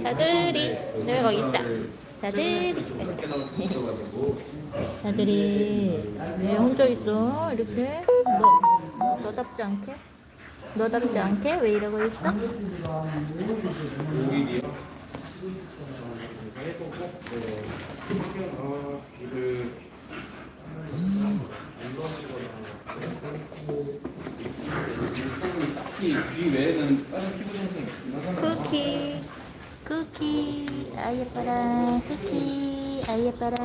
자들이 네 거기 있어. 자들이 자들이 왜 혼자 있어? 이렇게? 너 너답지 않게? 너답지 않게? 왜 이러고 있어? 귀 외에는 다른 피부 쿠키 아 예뻐라 쿠키 아 예뻐라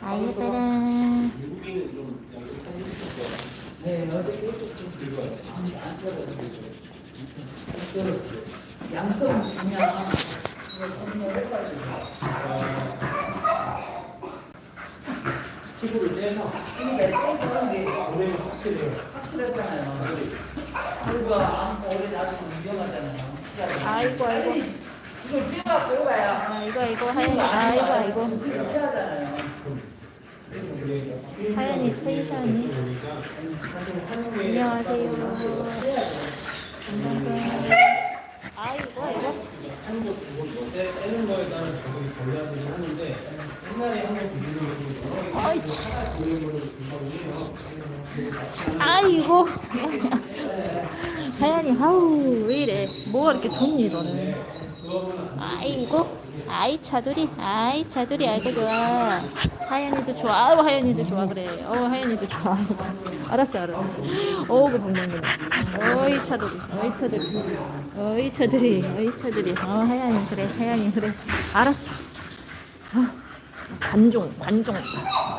아 예뻐라 네, 어저께 양성 주면 피부를 떼서 그러니까 떼서 이제 확실했잖아요. 그리고 안 오래 놔두면 위험하잖아요. 아이고 아이고. 해봐야 아 이거 이거 하얀이 아이고 아이고 지금. 하얀이 텐션이. 안녕하세요. 아이고 아이고. 거에 따른 하는데 옛날에 한번 아이고 하얀이 하우 왜 이래? 뭐가 이렇게 좋니 너는? 아이고 아이 차두리. 아이 차두리 아이고 좋아. 하얀이도 좋아. 아우 하얀이도 좋아 그래. 어 하얀이도 좋아. 알았어 알았어. 어그 방망이네. 어이 차두리. 어이 차두리. 어이 차두리. 어이 차두리. 어 하얀이 그래. 하얀이 그래. 알았어. 어, 관종 관종.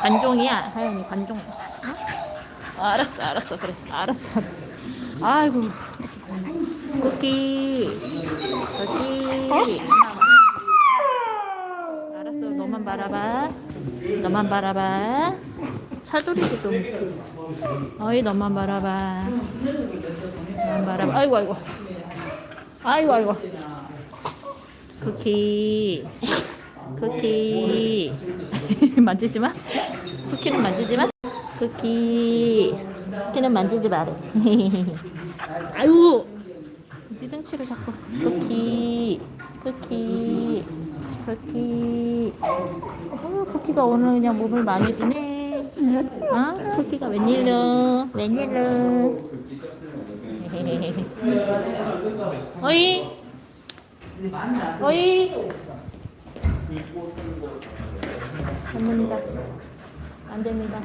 관종이야. 하얀이 관종. 어? 알았어 알았어. 그래. 알았어 아이고. 쿠키 쿠키 알았어 너만 바라봐. 너만 바라봐. 차돌이도 좀 어이 너만 바라봐. 너만 바라봐. 아이고 아이고. 아이고 아이고. 쿠키 쿠키 만지지 마. 쿠키는 만지지 마 쿠키. 쿠키는 만지지 마 아유. 띠등치를 자꾸 쿠키. 쿠키. 쿠키. 어, 쿠키가 오늘 그냥 몸을 많이 드네. 어? 쿠키가 웬일로? 웬일로? 어이? 어이? 안 됩니다 안 됩니다.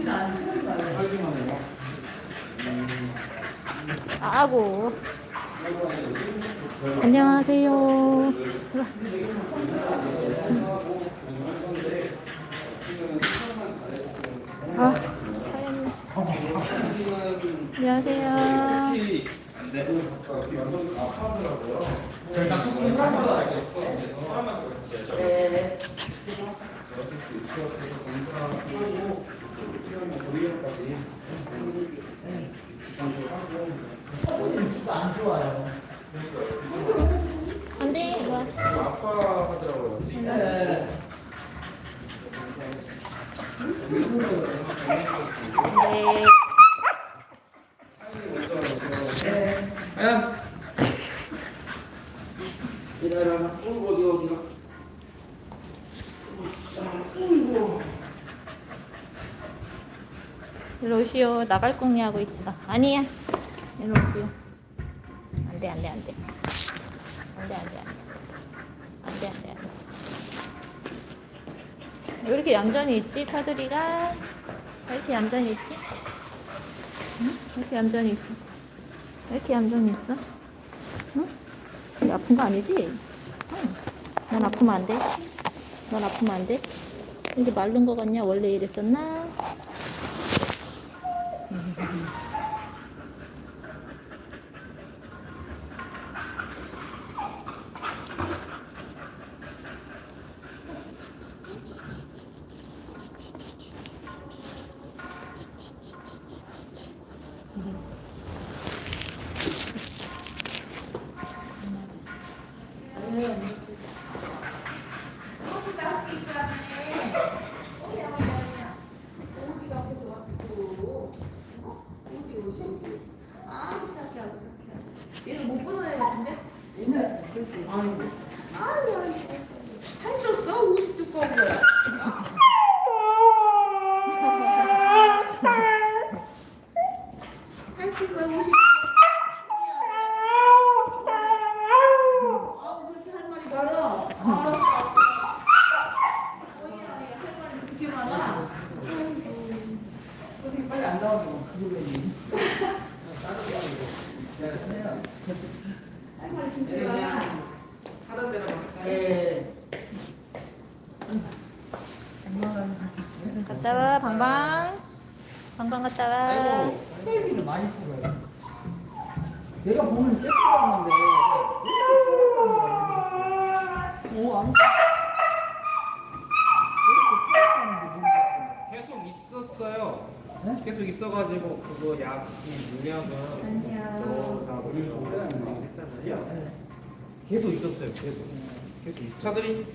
아고 안녕하세요. 아, 하 얀이. 안녕하세요. 네. 이거 안 좋아요. 안 돼, 와. 네. 네. 하얀 일어나 어 어디 어디가 오시오. 나갈 공리 하고 있지 마. 아니야. 이리 오시오. 안 돼, 안 돼, 안 돼. 안 돼, 안 돼, 안 돼. 안 돼, 안 돼, 안 돼. 왜 이렇게 얌전히 있지, 차두리가? 왜 이렇게 얌전히 있지? 응? 왜 이렇게 얌전히 있어? 왜 이렇게 얌전히 있어? 응? 너 아픈 거 아니지? 응. 넌 아프면 안 돼? 넌 아프면 안 돼? 이게 마른 거 같냐? 원래 이랬었나? 얘는 못 끊어야 같은데? 옛날에 그때 아이고. 아이고, 살쪘어? 옷이 두꺼운 거야. 살찐 거야, 옷이 아우, 그렇게 할 말이 많아. 아, 어이야, 얘할 말이 그렇게 많아. 선생님 빨리 안 그거는. 하던 대로 예. 엄마가 갔다 와 방방. 방방 갔다 와. 테이블을 많이 풀어요. 내가 보면 쬐끄러는데 오 아무 계속 있었어요. 계속 있어가지고 그거 약, 이 용약은 너다 우리가 했잖아요. 계속 있었어요. 계속. 계속 있 차들이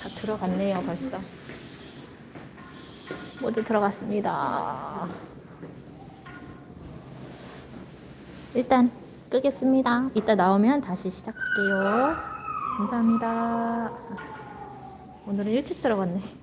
다 들어갔네요 벌써. 모두 들어갔습니다. 일단 끄겠습니다. 이따 나오면 다시 시작할게요. 감사합니다. 오늘은 일찍 들어갔네.